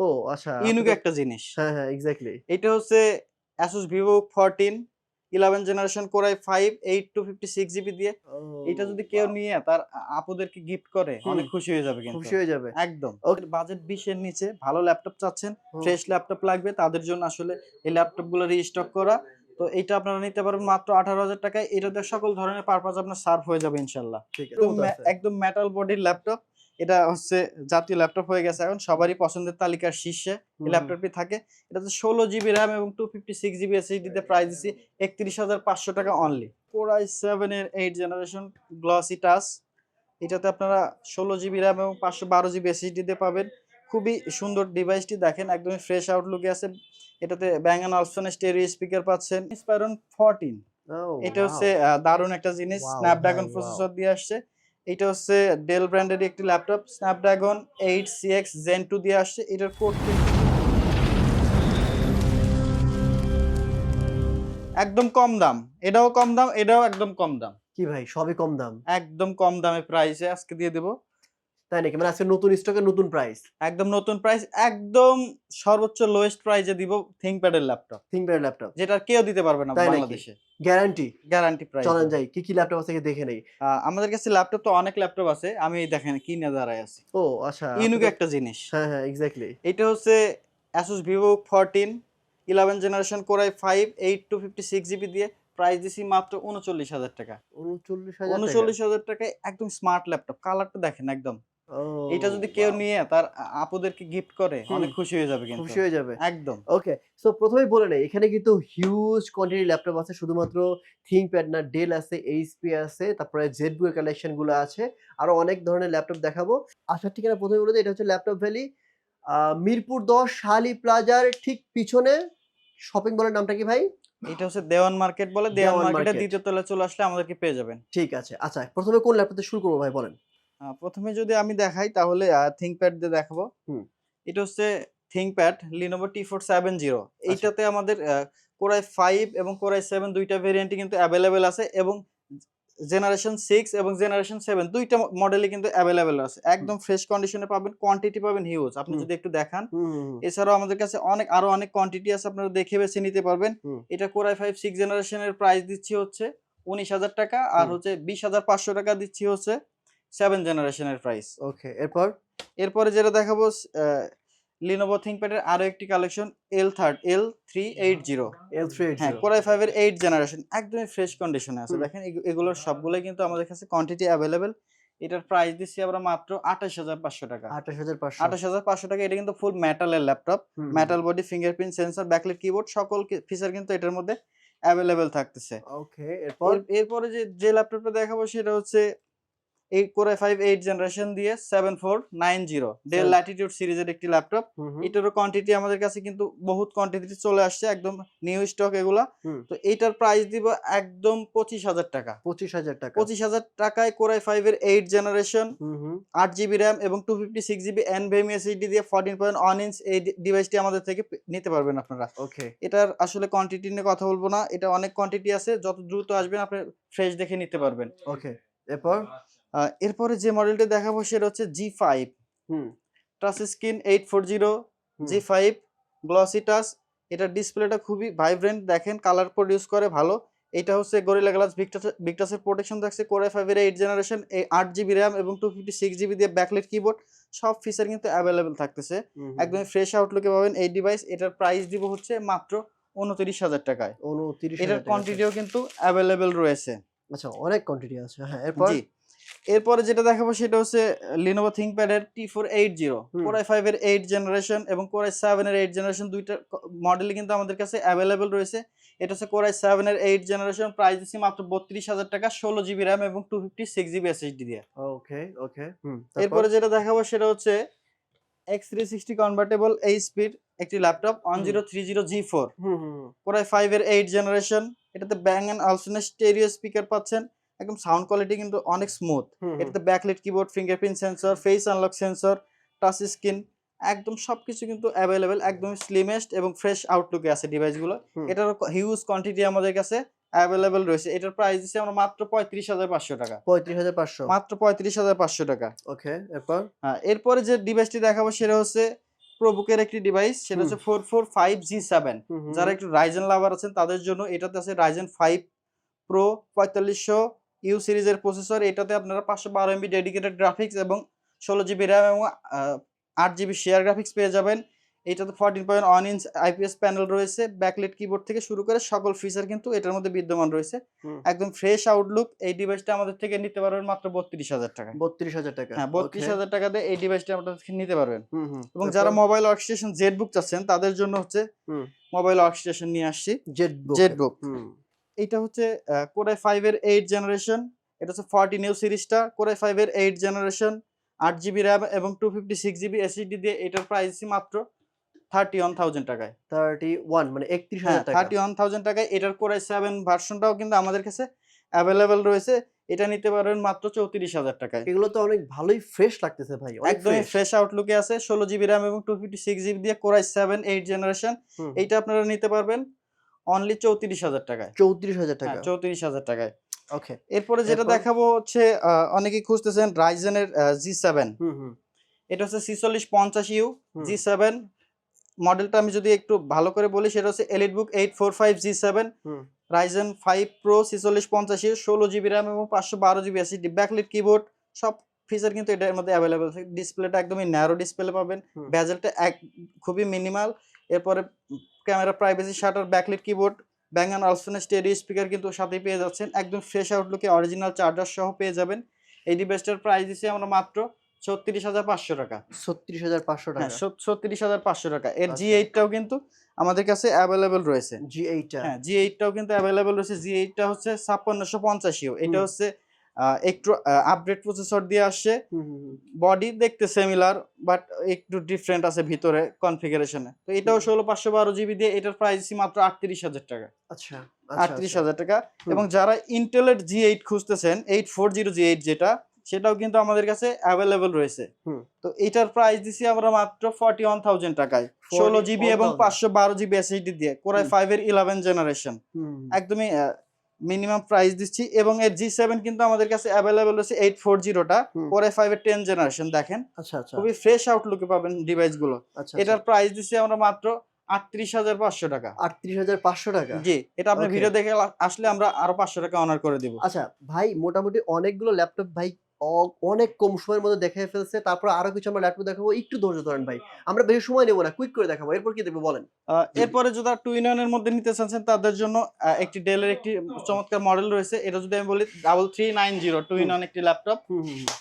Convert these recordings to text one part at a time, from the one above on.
ও আচ্ছা ইউনিক একটা জিনিস। হ্যাঁ হ্যাঁ এক্স্যাক্টলি এটা হচ্ছে Asus Vivo 14 11 generation core i 5 8 two 56 GB দিয়ে। এটা যদি কেউ নিয়ে তার আপুদেরকে গিফট করে অনেক খুশি হয়ে যাবে কিন্তু। খুশি হয়ে যাবে। একদম। Okay. বাজেট 20 এর নিচে ভালো ল্যাপটপ চাচ্ছেন ফ্রেশ ল্যাপটপ লাগবে তাদের জন্য আসলে এই ল্যাপটপগুলো রিস্টক করা। তো এটা আপনারা নিতে পারবেন মাত্র আঠারো হাজার টাকায়। এটাতে সকল ধরনের পারপাস আপনার সার্ভ হয়ে যাবে ইনশাল্লাহ। একদম মে- একদম মেটাল বডির ল্যাপটপ এটা হচ্ছে জাতীয় ল্যাপটপ হয়ে গেছে এখন সবারই পছন্দের তালিকার শীর্ষে। এই ল্যাপটপটি থাকে। এটাতে ষোলো জিবি র্যাম এবং two fifty six GB SSD তে প্রাইস দিচ্ছি একত্রিশ হাজার পাঁচশো টাকা অনলি কোরাই সেভেন এর এইট জেনারেশন গ্লসি টাচ এটাতে আপনারা ষোলো জিবি র্যাম এবং পাঁচশো বারো জিবি এসএসডি তে পাবেন। খুবই সুন্দর ডিভাইসটি দেখেন একদমই ফ্রেশ আউটলুকে আছে। এটাতে ব্যাঙ্গান অপশন স্টেরিও স্পিকার পাচ্ছেন। ইন্সপায়রন ফোরটিন এটা হচ্ছে দারুণ একটা জিনিস। স্ন্যাপড্রাগন. প্রসেসর দিয়ে আসছে। এটা হচ্ছে ডেল ব্র্যান্ডের একটি laptop Snapdragon eight C X gen two দিয়ে আসছে। এটার কোড একদম কম দাম। এটাও কম দাম এটাও একদম কম দাম। কি ভাই সবই কম দাম? একদম কম দামে প্রাইসে আজকে দিয়ে দেবো। তাই নাকি? মানে আজকে নতুন স্টকে নতুন প্রাইস একদম নতুন প্রাইস একদম সর্বোচ্চ লোয়েস্ট প্রাইসে দিব থিংকপ্যাডের ল্যাপটপ থিংকপ্যাড ল্যাপটপ যেটা কেউ দিতে পারবে না বাংলাদেশে। গ্যারান্টি গ্যারান্টি প্রাইস চলেন যাই কি কি ল্যাপটপ আছে দেখে নেই। আমাদের কাছে ল্যাপটপ তো অনেক ল্যাপটপ আছে আমি দেখেন কিনে দাঁড়ায় আছি। ও আচ্ছা ইউনিক একটা জিনিস। হ্যাঁ হ্যাঁ এক্স্যাক্টলি এটা হচ্ছে Asus Vivo 14 11 generation core i 5 8 two 56 GB দিয়ে প্রাইস দিছি মাত্র উনচল্লিশ হাজার টাকা। উনচল্লিশ হাজার টাকায় একদম স্মার্ট ল্যাপটপ কালারটা দেখেন একদম। এটা যদি কেউ নিয়ে তার আপুদেরকে গিফট করে অনেক খুশি হয়ে যাবে কিন্তু। খুশি হয়ে যাবে। একদম। ওকে সো প্রথমেই বলে নেই এখানে কিন্তু হিউজ কোয়ান্টিটি ল্যাপটপ আছে শুধুমাত্র থিংকপ্যাড না ডেল আছে এইচপি আছে তারপরে জেডবু এর কালেকশনগুলো আছে আরও অনেক ধরনের ল্যাপটপ দেখাবো। আসার ঠিকানা প্রথমে বলে এটা হচ্ছে ল্যাপটপ ভ্যালি মিরপুর দশ শালি প্লাজার ঠিক পিছনে শপিং মলের নামটা কি ভাই? এটা হচ্ছে দেওয়ান মার্কেট বলে দেওয়ান মার্কেটের দ্বিতীয় তলায় চলে আসলে আমাদেরকে পেয়ে যাবেন। ঠিক আছে আচ্ছা প্রথমে কোন ল্যাপটপ দিয়ে শুরু করব ভাই বলেন। প্রথমে যদি আমি দেখাই তাহলে থিংকপ্যাড দিয়ে দেখাবো। এটা হচ্ছে ThinkPad Lenovo T four seven zero এইটাতে আমাদের কোরাই ফাইভ এবং কোরাই সেভেন দুইটা ভেরিয়েন্টই কিন্তু অ্যাভেলেবেল আছে এবং জেনারেশন সিক্স এবং জেনারেশন সেভেন দুইটা মডেলই কিন্তু অ্যাভেলেবেল আছে। একদম ফ্রেশ কন্ডিশনে পাবেন কোয়ান্টিটি পাবেন হিউজ আপনি যদি একটু দেখান এছাড়াও আমাদের কাছে অনেক আরও অনেক কোয়ান্টিটি আছে আপনারা দেখে বেছে নিতে পারবেন। এটা কোরাই ফাইভ সিক্স জেনারেশনের প্রাইস দিচ্ছি হচ্ছে উনিশ হাজার টাকা আর হচ্ছে বিশ হাজার পাঁচশো টাকা দিচ্ছি হচ্ছে সেভেন জেনারেশনের প্রাইস ওকে এরপর? এরপরে যেটা দেখাবো লিনোভো থিংকপ্যাডের আরও একটি collection L third L three eight zero L three হ্যাঁ কোরাই ফাইভ এর এইট জেনারেশন একদমই ফ্রেশ কন্ডিশনে আছে। দেখেন এগু- এগুলোর সবগুলোই কিন্তু আমাদের কাছে কোয়ান্টিটি অ্যাভেলেবেল এটার প্রাইস দিচ্ছি আমরা মাত্র আঠাশ হাজার পাঁচশো টাকা। আঠাশ হাজার পাঁচশো। আঠাশ হাজার পাঁচশো টাকা এটা কিন্তু ফুল মেটালের laptop metal body fingerprint sensor backlit keyboard সকল ফিচার কিন্তু এটার মধ্যে অ্যাভেলেবেল থাকতেছে। ওকে এরপর? এরপরে যে যে ল্যাপটপটা দেখাবো সেটা হচ্ছে এই core i five eight generation দিয়ে seven four nine zero Dell Latitude সিরিজের একটি ল্যাপটপ এটারও কোয়ান্টিটি আমাদের কাছে কিন্তু বহুত কোয়ান্টিটি চলে আসছে একদম নিউ স্টক এগুলা। তো এইটার প্রাইস দিব একদম পঁচিশ হাজার টাকা। পঁচিশ হাজার টাকা। পঁচিশ হাজার টাকায় কোরাই ফাইভ এর এইট জেনারেশন আট জিবি র্যাম এবং two fifty six GB SSD দিয়ে ফোরটিন পয়েন্ট ওয়ান ইঞ্চ এই ডিভাইসটি আমাদের থেকে নিতে পারবেন আপনারা। ওকে এটার আসলে কোয়ান্টিটি নিয়ে কথা বলব না এটা অনেক কোয়ান্টিটি আছে যত দ্রুত আসবেন আপনি ফ্রেশ দেখে নিতে পারবেন। ওকে এরপর? এরপরে যে মডেলটা দেখাবো সেটা হচ্ছে G five touch screen eight four zero G five glossy touch এটার ডিসপ্লেটা খুবই ভাইব্রেন্ট দেখেন কালার প্রডিউস করে ভালো। এটা হচ্ছে গরিলা গ্লাস ভিক্টাস ভিক্টাসের প্রোটেকশন থাকছে কোরে ফাইভের এইট জেনারেশন এই আট জিবি র্যাম এবং টু ফিফটি সিক্স জিবি দিয়ে ব্যাকলেট কিবোর্ড সব ফিচার কিন্তু অ্যাভেলেবেল থাকতেছে। একদমই ফ্রেশ আউটলুকে পাবেন এই ডিভাইস এটার প্রাইস দিব হচ্ছে মাত্র উনত্রিশ হাজার টাকায়। উনত্রিশ এটার কোয়ান্টিটিও কিন্তু অ্যাভেলেবেল রয়েছে। আচ্ছা অনেক কোয়ান্টিটি আছে হ্যাঁ এরপর? এরপরে যেটা দেখাবো সেটা হচ্ছে লিনোভো থিংকপ্যাড এর T four eight zero. Core i five এর এইট জেনারেশন এবং কোরাই সেভেন এর এইট জেনারেশন দুইটা মডেলই কিন্তু আমাদের কাছে অ্যাভেলেবেল রয়েছে। এটা হচ্ছে কোরাই সেভেন এর এইট জেনারেশন প্রাইস দিচ্ছি মাত্র বত্রিশ হাজার টাকা ষোলো জিবি র্যাম এবং two fifty six GB SSD দিয়ে। ওকে ওকে এরপরে যেটা দেখাবো সেটা হচ্ছে এক্স থ্রি সিক্সটি কনভার্টেবল এইচপির একটি laptop one zero three zero G four core i five এর এইট জেনারেশন এটাতে ব্যাং অ্যান্ড আলসোনের স্টেরিও স্পিকার পাচ্ছেন। একদম সাউন্ড কোয়ালিটি কিন্তু অনেক স্মুথ এটাতে backlit keyboard fingerprint sensor face unlock sensor touch screen একদম সবকিছু কিন্তু অ্যাভেলেবেল একদম স্লিমেস্ট এবং ফ্রেশ আউটলুকে আছে ডিভাইসগুলো। এটার হিউজ কোয়ান্টিটি আমাদের কাছে অ্যাভেলেবেল রয়েছে। এটার প্রাইস দিচ্ছি আমরা মাত্র পঁয়ত্রিশ হাজার পাঁচশো টাকা। পঁয়ত্রিশ হাজার পাঁচশো। মাত্র পঁয়ত্রিশ হাজার পাঁচশো টাকা। ওকে এরপর? হ্যাঁ এরপরে যে ডিভাইসটি দেখাবো সেটা হচ্ছে প্রোবুকের একটি ডিভাইস সেটা হচ্ছে four four five G seven যারা একটু রাইজেন লাভার আছেন তাদের জন্য এটাতে আছে রাইজেন ফাইভ প্রো পঁয়তাল্লিশশো ইউ সিরিজের প্রসেসর এটাতে আপনারা পাঁচশো বারো এমবি ডেডিকেটেড গ্রাফিক্স এবং ষোলো জিবি র্যাম এবং আট জিবি শেয়ার গ্রাফিক্স পেয়ে যাবেন। এটাতে fourteen point one inch IPS panel রয়েছে ব্যাকলেট কিবোর্ড থেকে শুরু করে সকল ফিচার কিন্তু এটার মধ্যে বিদ্যমান রয়েছে। একদম ফ্রেশ আউটলুক এই ডিভাইসটা আমাদের থেকে নিতে পারবেন মাত্র বত্রিশ হাজার টাকা বত্রিশ হাজার টাকা। হ্যাঁ বত্রিশ হাজার টাকা দিয়ে এই ডিভাইসটা আমাদের থেকে নিতে পারবেন। এবং যারা মোবাইল ওয়ার্কস্টেশন জেড বুক চাচ্ছেন তাদের জন্য হচ্ছে। মোবাইল ওয়ার্কস্টেশন নিয়ে আসছি। জেটবুক জেটবুক হুম। এইটা হচ্ছে কোরাই ফাইভ এর এইট জেনারেশন এটা হচ্ছে ফর্টি নিউ সিরিজটা কোরাই ফাইভ এর এইট জেনারেশন আট জিবি র্যাম এবং two fifty six GB SSD দিয়ে এটার প্রাইস মাত্র থার্টি ওয়ান থাউজেন্ড টাকায়। থার্টি ওয়ান মানে একত্রিশ হাজার থার্টি ওয়ান থাউজেন্ড টাকায় এটার কোরাই সেভেন ভার্সনটাও কিন্তু আমাদের কাছে অ্যাভেলেবেল রয়েছে এটা নিতে পারবেন মাত্র চৌত্রিশ হাজার টাকায়। এগুলো তো অনেক ভালোই ফ্রেশ লাগতেছে ভাই একদমই ফ্রেশ আউটলুকে আছে ষোলো জিবি র্যাম এবং টু ফিফটি সিক্স জিবি দিয়ে core i seven eight generation এইটা আপনারা নিতে পারবেন। অনলি চৌত্রিশ হাজার টাকায়। চৌত্রিশ হাজার টাকা। হ্যাঁ চৌত্রিশ হাজার টাকায়। ওকে এরপরে যেটা দেখাবো হচ্ছে অনেকেই খুঁজতেছেন রাইজেনের জি সেভেন এটা হচ্ছে ছিচল্লিশ পঞ্চাশ ইউ জি সেভেন মডেলটা আমি যদি একটু ভালো করে বলি সেটা হচ্ছে EliteBook eight four five G seven. Ryzen five pro ছিচল্লিশ পঞ্চাশ ইউ ষোলো জিবি র্যাম এবং পাঁচশো বারো জিবি এসিডি ব্যাকলিট কিবোর্ড সব ফিচার কিন্তু এটার মধ্যে অ্যাভেলেবেল ডিসপ্লেটা একদমই ন্যারো ডিসপ্লে পাবেন। ব্যাজেলটা এক খুবই মিনিমাল এরপরে camera privacy shutter backlit keyboard bang and অলসনের stereo speaker কিন্তু সাথেই পেয়ে যাচ্ছেন। একদম ফ্রেশ আউটলুকে অরিজিনাল চার্জার সহ পেয়ে যাবেন। এই ডিভাইসটার প্রাইস দিচ্ছি আমরা মাত্র ছত্রিশ হাজার পাঁচশো টাকা। ছত্রিশ হাজার পাঁচশো হ্যাঁ টাকা। ছত্রিশ হাজার পাঁচশো টাকা। এর জি আচ্ছা। এইটটাও কিন্তু আমাদের কাছে অ্যাভেলেবেল রয়েছে। জি এইটটা হ্যাঁ জি এইটটাও কিন্তু অ্যাভেলেবেল রয়েছে। জি এইটটা হচ্ছে ছাপ্পান্নশো পঞ্চাশিও এটা হচ্ছে একটু আপডেট প্রসেসর দিয়ে আসছে। বডি দেখতে সিমিলার বাট একটু ডিফারেন্ট আছে ভিতরে কনফিগারেশনে তো এটাও ষোলো পাঁচশো বারো জিবি দিয়ে এটার প্রাইস মাত্র আটত্রিশ হাজার টাকা। আচ্ছা আটত্রিশ হাজার টাকা। এবং যারা ইন্টেলের জি এইট খুঁজতেছেন eight four zero G eight যেটা সেটাও কিন্তু আমাদের কাছে অ্যাভেলেবেল রয়েছে। তো এটার প্রাইস দিছি আমরা মাত্র ফর্টি ওয়ান থাউজেন্ড টাকায়। ষোলো জিবি এবং পাঁচশো বারো জিবি এসএসডি দিয়ে কোরাই। ফাইভ এর ইলেভেন জেনারেশন একদমই মিনিমাম প্রাইস দিচ্ছি এবং এর জি সেভেন কিন্তু আমাদের কাছে অ্যাভেলেবেল রয়েছে এইট ফোর জিরোটা পরে ফাইভ এর টেন জেনারেশন দেখেন। আচ্ছা আচ্ছা। খুবই ফ্রেশ আউটলুকে পাবেন ডিভাইসগুলো। আচ্ছা এটার প্রাইস দিচ্ছি আমরা মাত্র আটত্রিশ হাজার পাঁচশো টাকা। আটত্রিশ হাজার পাঁচশো টাকা? জি এটা আপনি ভিডিও দেখে আসলে আমরা আরও পাঁচশো টাকা অনার করে দিব। আচ্ছা ভাই মোটামুটি অনেকগুলো ল্যাপটপ ভাই অনেক কম সময়ের মধ্যে দেখে ফেলছে। তারপর আরও কিছু আমরা ল্যাপটপ দেখাবো। একটু ধৈর্য ধরেন ভাই। আমরা বেশি সময় নেব না। কুইক করে দেখাবো। এরপর কি দেখব বলেন? আহ, এরপরে যদি টু ইন এর মধ্যে নিতে চাচ্ছেন তাদের জন্য একটি ডেলের একটি চমৎকার মডেল রয়েছে। এটা যদি আমি বলি double three nine zero two in একটি ল্যাপটপ।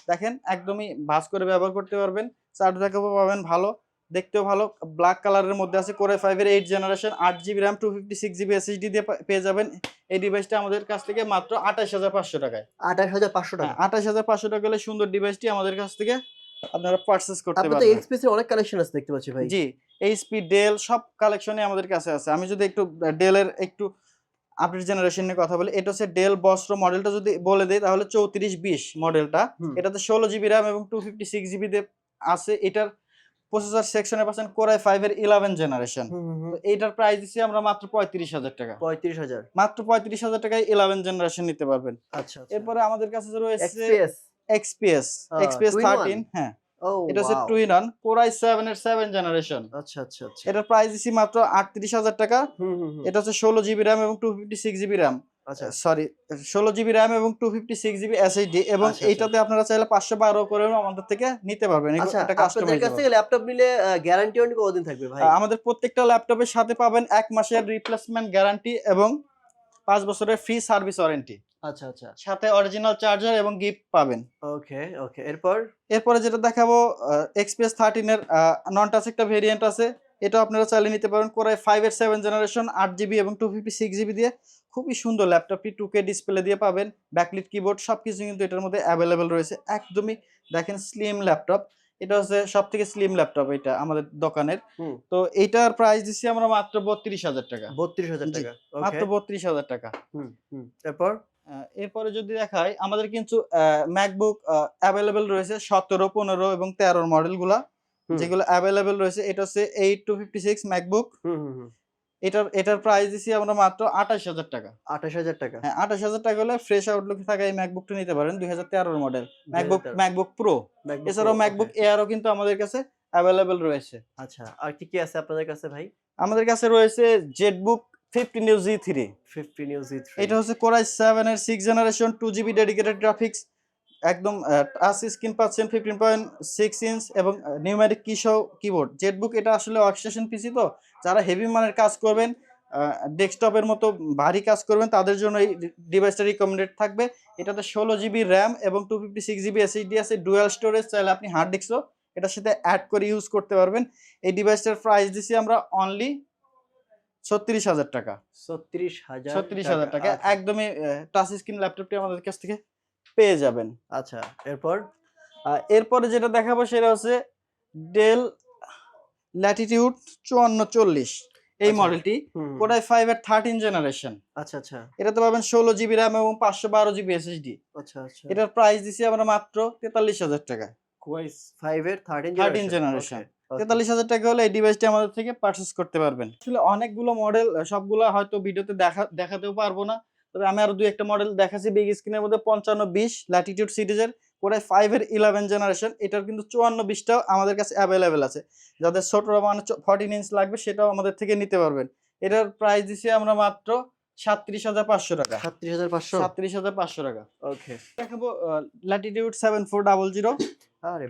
দেখেন একদমই ভাস করে ব্যবহার করতে পারবেন। চার্জ ব্যাকআপও পাবেন ভালো। দেখতেও ভালো। ব্ল্যাক কালারের মধ্যে আছে কোরে ফাইভের এইট জেনারেশন আট GB RAM two fifty six GB SSD দিয়ে পেয়ে যাবেন। এই ডিভাইসটা আমাদের কাছ থেকে মাত্র আঠাশ হাজার পাঁচশো টাকায়। আঠাশ হাজার পাঁচশো টাকা। আঠাশ হাজার পাঁচশো টাকা হলে সুন্দর ডিভাইসটি আমাদের কাছ থেকে আপনারা পারচেস করতে পারবেন। এক্সপ্রেস এর অনেক কালেকশন আছে দেখতে পাচ্ছি ভাই। জি এইচপি ডেল সব কালেকশনে আমাদের কাছে আছে। আমি যদি একটু ডেলের একটু আপডেট জেনারেশন নিয়ে কথা বলি এটা হচ্ছে ডেল বস্ত্র মডেলটা যদি বলে দেই তাহলে চৌত্রিশ বিশ মডেলটা। এটাতে ষোলো জিবি র্যাম এবং টু ফিফটি সিক্স জিবি দিয়ে আছে। এটার প্রসেসর সেকশনে পাচ্ছেন কোরাই ফাইভ এর ইলেভেন জেনারেশন। এইটার প্রাইস দিচ্ছি আমরা মাত্র পঁয়ত্রিশ হাজার টাকা। পঁয়ত্রিশ হাজার। মাত্র পঁয়ত্রিশ হাজার টাকায় ইলেভেন জেনারেশন নিতে পারবেন। আচ্ছা এরপরে আমাদের কাছে রয়েছে এক্সপিএস এক্সপিএস? থার্টিন হ্যাঁ এটা হচ্ছে two in core i seven এর সেভেন জেনারেশন আচ্ছা আচ্ছা আচ্ছা। এটার প্রাইস দিচ্ছি মাত্র আটত্রিশ হাজার টাকা। এটা হচ্ছে ষোলো জিবি র্যাম এবং two fifty six GB RAM আচ্ছা সরি ষোলো জিবি র্যাম এবং two fifty six GB SSD এবং আচ্ছা, আচ্ছা। এইটাতে আপনারা চাইলে পাঁচশো বারো করে আমাদের থেকে নিতে পারবেন। এগুলো- আচ্ছা এটা আপনাদের কাছ থেকে ল্যাপটপ নিলে গ্যারান্টি ওয়ারেন্টি কতদিন থাকবে ভাই? আমাদের প্রত্যেকটা ল্যাপটপের সাথে পাবেন এক মাসের রিপ্লেসমেন্ট গ্যারান্টি এবং পাঁচ বছরের ফ্রি সার্ভিস ওয়ারেন্টি আচ্ছা আচ্ছা। সাথে অরিজিনাল চার্জার এবং গিফট পাবেন। ওকে ওকে। এরপর? এরপরে যেটা দেখাবো এক্সপ্রেস থার্টিনের নন টাচ একটা ভেরিয়েন্ট আছে। এটা আপনারা চাইলে নিতে পারেন কোরাই ফাইভ এর সেভেন জেনারেশন আট জিবি এবং টু ফিফটি সিক্স জিবি দিয়ে। খুবই সুন্দর ল্যাপটপটি টু কে ডিসপ্লে দিয়ে পাবেন। ব্যাকলিট কিবোর্ড সব কিছু কিন্তু এটার মধ্যে অ্যাভেলেবেল রয়েছে। একদমই দেখেন স্লিম ল্যাপটপ এটা হচ্ছে সব থেকে স্লিম ল্যাপটপ এটা আমাদের দোকানের। তো এইটার প্রাইস দিচ্ছি আমরা মাত্র বত্রিশ হাজার টাকা। বত্রিশ হাজার টাকা। মাত্র বত্রিশ হাজার টাকা। তারপর এরপরে? যদি দেখাই আমাদের কিন্তু ম্যাকবুক অ্যাভেলেবেল রয়েছে সতেরো পনেরো এবং তেরোর মডেলগুলা। যেগুলো অ্যাভেলেবেল রয়েছে এটা হচ্ছে eight two fifty six MacBook hmm hmm hmm. এটার এটার প্রাইস দিছি আমরা মাত্র আঠাশ হাজার টাকা। আঠাশ হাজার টাকা। হ্যাঁ আঠাশ হাজার টাকা হলে ফ্রেশ আউটলুক থাকা এই ম্যাকবুকটা নিতে পারেন দুই হাজার তেরোর মডেল ম্যাকবুক ম্যাকবুক প্রো এছাড়াও ম্যাকবুক. এয়ারও কিন্তু আমাদের কাছে অ্যাভেলেবেল রয়েছে। আচ্ছা আর কি কি আছে আপনাদের কাছে ভাই? আমাদের কাছে রয়েছে ZBook fifteen U G three fifteen use ইথ এটা হচ্ছে কোরাই সেভেন এর six generation two GB dedicated graphics একদম টাচ স্ক্রিন পাচ্ছেন ফিফটিন পয়েন্ট সিক্স ইঞ্চ এবং নিউমেরিক কি সহ কিবোর্ড জেটবুক এটা আসলে ওয়ার্কস্টেশন পিসি তো। যারা হেভি মানের কাজ করবেন ডেস্কটপের মতো ভারী কাজ করবেন তাদের জন্য এই ডিভাইসটা রিকমেন্ডেড থাকবে। এটাতে ষোলো জিবি র্যাম এবং two fifty six GB SSD আছে ডুয়াল স্টোরেজ চাইলে আপনি হার্ড ডিস্কও এটার সাথে অ্যাড করে ইউজ করতে পারবেন। এই ডিভাইসটার প্রাইস দিছি আমরা অনলি ছত্রিশ হাজার টাকা। ছত্রিশ হাজার ছত্রিশ হাজার টাকা আচ্ছা। একদমই টাচ স্ক্রিন ল্যাপটপটি আমাদের কাছ থেকে পেয়ে যাবেন। আচ্ছা এরপর এরপরে যেটা দেখাবো সেটা হচ্ছে ডেল ল্যাটিটিউড চুয়ান্ন চল্লিশ। এই। মডেলটি কোডাই ফাইভ এর থার্টিন জেনারেশন আচ্ছা আচ্ছা। এটাতে পাবেন ষোলো জিবি র্যাম এবং পাঁচশো বারো জিবি এসএসডি আচ্ছা আচ্ছা। এটার প্রাইস দিছি আমরা মাত্র তেতাল্লিশ হাজার টাকা কোয়াইস ফাইভ এর থার্টিন 13 generation। তেতাল্লিশ হাজার টাকা হলে এই ডিভাইসটি আমাদের থেকে পারচেস করতে পারবেন। আসলে অনেকগুলো মডেল সবগুলো হয়তো ভিডিওতে দেখা দেখাতেও পারব না। তবে আমি আরও দুই একটা মডেল দেখাচ্ছি বিগ স্ক্রিনের মধ্যে পঞ্চান্ন বিশ ল্যাটিটিউড সিরিজের কোরাই ফাইভ এর ইলেভেন জেনারেশন এটার কিন্তু চুয়ান্ন বিশটাও আমাদের কাছে অ্যাভেলেবেল আছে। যাদের ছোট মানে ফর্টিন ইঞ্চ লাগবে সেটাও আমাদের থেকে নিতে পারবেন। এটার প্রাইস দিছি আমরা মাত্র সাতত্রিশ হাজার পাঁচশো টাকা। সাতত্রিশ হাজার পাঁচশো? সাতত্রিশ হাজার পাঁচশো টাকা। ওকে দেখাবো latitude seven four double zero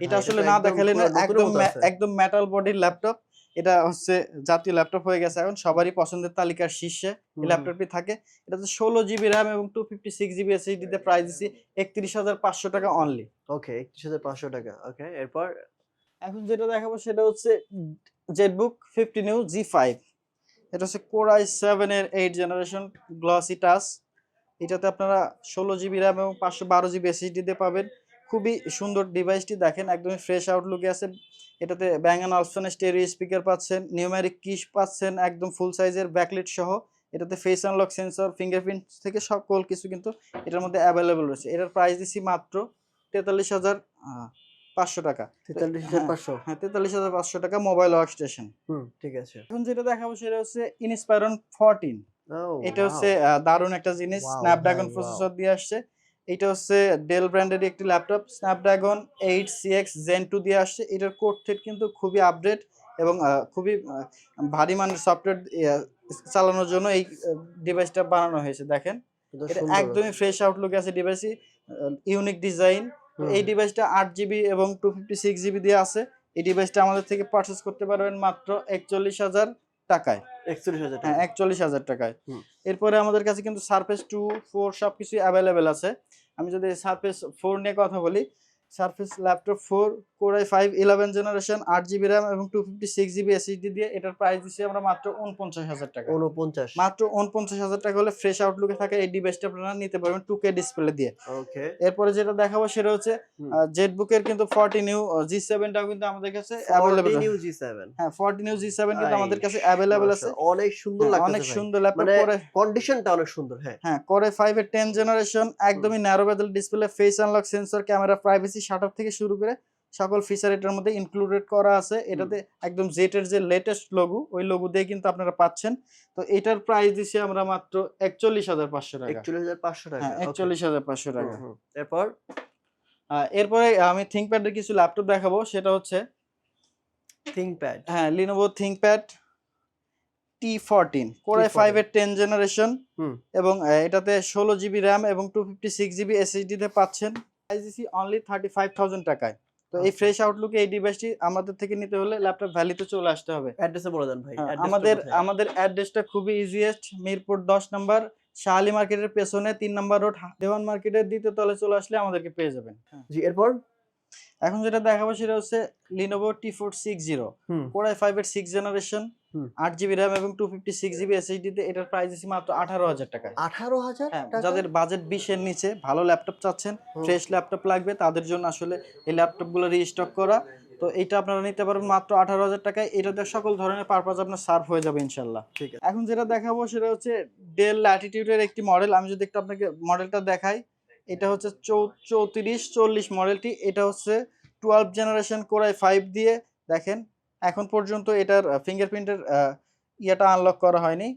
এটা আসলে না দেখালে না একদম। একদম মেটাল বডির ল্যাপটপ এটা হচ্ছে জাতীয় ল্যাপটপ হয়ে গেছে এখন সবারই পছন্দের তালিকার শীর্ষে এই ল্যাপটপটি থাকে। এটা হচ্ছে ষোলো জিবি র্যাম এবং টু ফিফটি সিক্স জিবি এসএসডিতে প্রাইস দিচ্ছি একত্রিশ হাজার পাঁচশো টাকা অনলি ওকে একত্রিশ হাজার পাঁচশো টাকা ওকে এরপর? এখন যেটা দেখাবো সেটা হচ্ছে ZBook fifty new G five এটা হচ্ছে কোরাই সেভেন এর এইট জেনারেশন গ্লসি টাচ এটাতে আপনারা ষোলো জিবি র্যাম এবং পাঁচশো বারো জিবি এসএসডিতে পাবেন। খুবই সুন্দর ডিভাইসটি দেখেন একদমই ফ্রেশ আউটলুকে আছে। এটাতে ব্যাঙ্গান অপশনের স্টেরিও স্পিকার পাচ্ছেন নিউমেরিক কিস পাচ্ছেন একদম ফুল সাইজের ব্যাকলেট সহ। এটাতে ফেস আনলক সেন্সর ফিঙ্গারপ্রিন্ট থেকে সকল কিছু কিন্তু এটার মধ্যে অ্যাভেলেবল রয়েছে। এটার প্রাইস দিচ্ছি মাত্র তেতাল্লিশ হাজার পাঁচশো টাকা। তেতাল্লিশ হাজার হ্যাঁ, পাঁচশো? হ্যাঁ তেতাল্লিশ হাজার পাঁচশো টাকা মোবাইল ওয়ার্ক স্টেশন হুম ঠিক আছে। এখন যেটা দেখাবো সেটা হচ্ছে ইনস্পায়রন ফোরটিন এটা হচ্ছে দারুণ একটা জিনিস। স্ন্যাপড্রাগন প্রসেসর দিয়ে আসছে। এটা হচ্ছে ডেল ব্র্যান্ডের একটি laptop Snapdragon eight CX gen two দিয়ে আসছে। এটার কোড থ্রেড কিন্তু খুবই আপডেট এবং খুবই ভারী মানের সফটওয়্যার চালানোর জন্য এই ডিভাইসটা বানানো হয়েছে দেখেন। এটা একদমই ফ্রেশ আউটলুক আছে ডিভাইসই ইউনিক ডিজাইন এই ডিভাইসটা আট জিবি এবং টু ফিফটি সিক্স জিবি দিয়ে আছে। এই ডিভাইসটা আমাদের থেকে পারচেস করতে পারবেন মাত্র একচল্লিশ হাজার টাকায়। হ্যাঁ টাকা। একচল্লিশ হাজার টাকায়। এরপরে আমাদের কাছে কিন্তু সারফেস টু ফোর সবকিছু অ্যাভেলেবেল আছে। আমি যদি সারফেস ফোর নিয়ে কথা বলি surface laptop four core i five eleven generation আট জিবি র্যাম এবং two fifty six GB SSD দিয়ে এটার প্রাইস দিচ্ছি আমরা মাত্র উনপঞ্চাশ হাজার টাকা। উনপঞ্চাশ মাত্র উনপঞ্চাশ হাজার টাকা হলে ফ্রেশ আউটলুকে থাকে এই ডিভাইসটা আপনারা নিতে পারবেন টু কে ডিসপ্লে দিয়ে। ওকে এরপরে যেটা দেখাবো সেটা হচ্ছে হুম। জেটবুকের কিন্তু ফর্টি নিউ জি সেভেনটাও কিন্তু আমাদের কাছে অ্যাভেলেবেল নিউ জি সেভেন হ্যাঁ ফর্টি নিউ জি সেভেন কিন্তু আমাদের কাছে অ্যাভেলেবেল আছে। অনেক সুন্দর হ্যাঁ, লাগছে অনেক সুন্দর ল্যাপটপ পরে কন্ডিশনটা অনেক সুন্দর হ্যাঁ। হ্যাঁ কোরে ফাইভ এর টেন জেনারেশন একদমই narrow bezel display face unlock sensor camera privacy shutter থেকে শুরু করে সকল ফিচার এটার মধ্যে ইনক্লুডেড করা আছে। এটাতে একদম জেটের যে লেটেস্ট লোগো ওই লোগো দিয়ে কিন্তু আপনারা পাচ্ছেন। তো এটার প্রাইস দিছি আমরা মাত্র একচল্লিশ হাজার পাঁচশো টাকা। একচল্লিশ হাজার পাঁচশো টাকা হ্যাঁ একচল্লিশ হাজার পাঁচশো টাকা। হুম, হুম। এরপর? এরপরে আমি থিঙ্কপ্যাডের কিছু ল্যাপটপ দেখাবো সেটা হচ্ছে থিঙ্কপ্যাড হ্যাঁ Lenovo ThinkPad T fourteen core T14 five এর টেন জেনারেশন এবং এটাতে ষোলো জিবি র্যাম এবং টু ফিফটি সিক্স জিবি এসএসডিতে পাচ্ছেন। প্রাইস দিছি অনলি থার্টি ফাইভ থাউজেন্ড টাকায় তো এই আচ্ছা। ফ্রেশ আউটলুকে এই ডিভাইসটি আমাদের থেকে নিতে হলে ল্যাপটপ ভ্যালিতে চলে আসতে হবে অ্যাড্রেসে বলে দেন ভাই হ্যাঁ, আমাদের? আমাদের অ্যাড্রেসটা খুবই ইজিয়েস্ট মিরপুর দশ নম্বর শাহালি মার্কেটের পেছনে তিন নম্বর রোড দেওয়ান মার্কেটের দ্বিতীয় তলে চলে আসলে আমাদেরকে পেয়ে যাবেন হ্যাঁ। জি এরপর এখন যেটা দেখাবো সেটা হচ্ছে Lenovo T four six zero core i five এর সিক্স জেনারেশন। আট জিবি র্যাম এবং টু ফিফটি সিক্স জিবি এসএসডিতে এটার প্রাইস দিচ্ছি মাত্র আঠারো হাজার টাকা আঠারো হাজার হ্যাঁ টাকা? যাদের বাজেট বিশের নিচে ভালো ল্যাপটপ চাচ্ছেন ফ্রেশ ল্যাপটপ লাগবে তাদের জন্য আসলে এই ল্যাপটপগুলো রিস্টক করা। তো এটা আপনারা নিতে পারবেন মাত্র আঠারো হাজার টাকায়। এটাতে সকল ধরনের পারপাস আপনার সার্ভ হয়ে যাবে ইনশাল্লাহ। ঠিক আছে। এখন যেটা দেখাবো সেটা হচ্ছে ডেল ল্যাটিটিউডের একটি মডেল আমি যদি একটু আপনাকে মডেলটা দেখাই এটা হচ্ছে চৌত্রিশ চল্লিশ মডেলটি এটা হচ্ছে টুয়েলভ জেনারেশন কোরাই ফাইভ দিয়ে। দেখেন এখন পর্যন্ত এটার ফিঙ্গারপ্রিন্টের ইয়েটা আনলক করা হয়নি।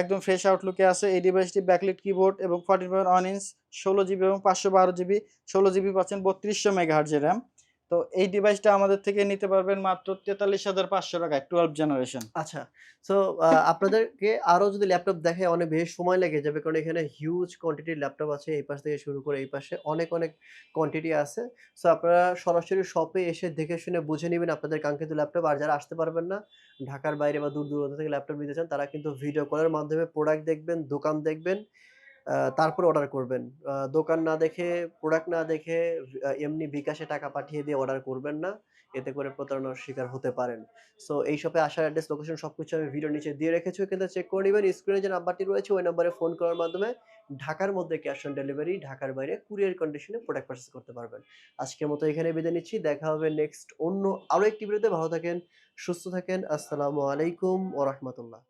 একদম ফ্রেশ আউটলুকে আছে। এই ডিভাইসটি ব্যাকলিট কিবোর্ড এবং ফর্টি পয়েন্ট ওয়ান ইঞ্চ ষোলো জিবি এবং পাঁচশো বারো জিবি ষোলো জিবি পাচ্ছেন বত্রিশশো মেগাহার্জের র্যাম তো এই ডিভাইসটা আমাদের থেকে নিতে পারবেন মাত্র তেতাল্লিশ হাজার পাঁচশো টাকায় টুয়েলভ জেনারেশন আচ্ছা সো আপনাদেরকে আরও যদি ল্যাপটপ দেখায় অনেক বেশি সময় লেগে যাবে, কারণ এখানে হিউজ কোয়ান্টিটির ল্যাপটপ আছে, এই পাশ থেকে শুরু করে এই পাশে অনেক অনেক কোয়ান্টিটি আছে। সো আপনারা সরাসরি শপে এসে দেখে শুনে বুঝে নেবেন আপনাদের কাঙ্ক্ষিত ল্যাপটপ আর যারা আসতে পারবেন না, ঢাকার বাইরে বা দূর দূরান্ত থেকে ল্যাপটপ নিতে চান, তারা কিন্তু ভিডিও কলের মাধ্যমে প্রোডাক্ট দেখবেন, দোকান দেখবেন তারপর অর্ডার করবেন। দোকান না দেখে প্রোডাক্ট না দেখে এমনি বিকাশে টাকা পাঠিয়ে দিয়ে অর্ডার করবেন না। এতে করে প্রতারণার শিকার হতে পারেন। সো এই শপে আসার অ্যাড্রেস লোকেশন সবকিছু আমি ভিডিও নিচে দিয়ে রেখেছি। কিন্তু চেক করে নেবেন। স্ক্রিনে যে নাম্বারটি রয়েছে, ওই নাম্বারে ফোন করার মাধ্যমে ঢাকার মধ্যে ক্যাশ অন ডেলিভারি ঢাকার বাইরে কুরিয়ার কন্ডিশনে প্রোডাক্ট পারচেস করতে পারবেন। আজকের মতো এখানে বিদায় নিচ্ছি। দেখা হবে নেক্সট অন্য আরও একটি ভিডিওতে ভালো থাকেন, সুস্থ থাকেন। আসসালামু আলাইকুম ও রহমতুল্লাহ।